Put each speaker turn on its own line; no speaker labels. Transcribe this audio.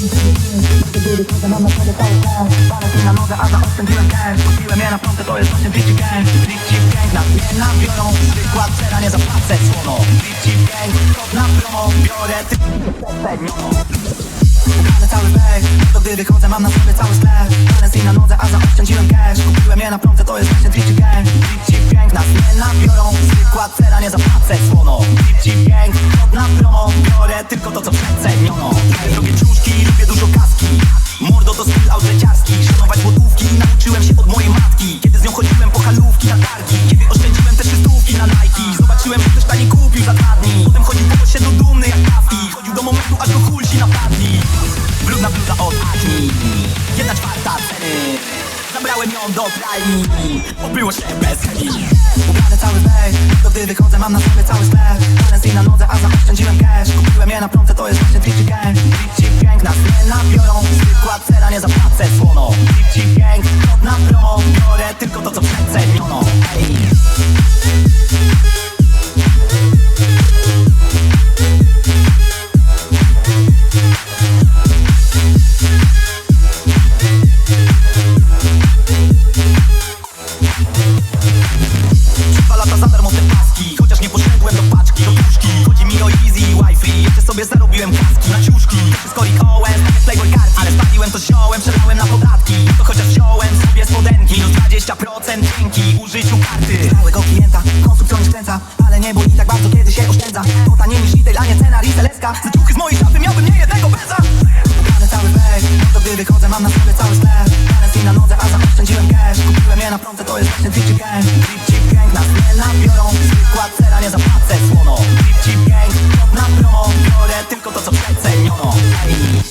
Na Kupiłem na prąd, to jest nabiorą Przykład cera, nie zapłacę słono. Richie Gang, kod na promo Biorę ty Ukradnę cały bag, to gdy wychodzę mam na sobie cały sklep Balance na nodze, a zaoszczędziłem cash Kupiłem je na prąd, to jest właśnie Richie Gang Richie Gang nas nie nabiorą Zwykła cera, nie zapłacę słono Gang, na promo Biorę tylko to, co przeceniono Zabrałem ją do pralni. Obyło się bez chwili Ubrany cały bag To gdy wychodzę mam na sobie cały sklep Balance na nodze, a zaoszczędziłem cash. Kupiłem je na prądce, to jest właśnie Richie Gang. Richie Gang nas nie nabiorą. Zwykła cera, nie zapłacę słono Richie Gang, kod na promo. Biorę tylko to, co przeceniono Ej. Sobie zarobiłem kaski. Na ciuszki Wszystko tak jak playboy karty Ale spaliłem to ziołem, przelałem na podatki. To chociaż wziąłem sobie spodenki Minus 20% dzięki użyciu karty. Stałego klienta, konstrukcją nie skręca Ale nie boli tak bardzo, kiedy się oszczędza. To taniej niż retail, a nie cena riseleska Za ciuchy z mojej szafy miałbym nie jednego beza Ubrany cały bag, no gdy wychodzę mam na sobie cały sklep. Balance na nodze, a zaoszczędziłem cash. Kupiłem je na prądce, to jest właśnie Richie Gang. Richie Gang nas nie nabiorą Zwykła cera, nie zapłacę słono. Richie Gang, kod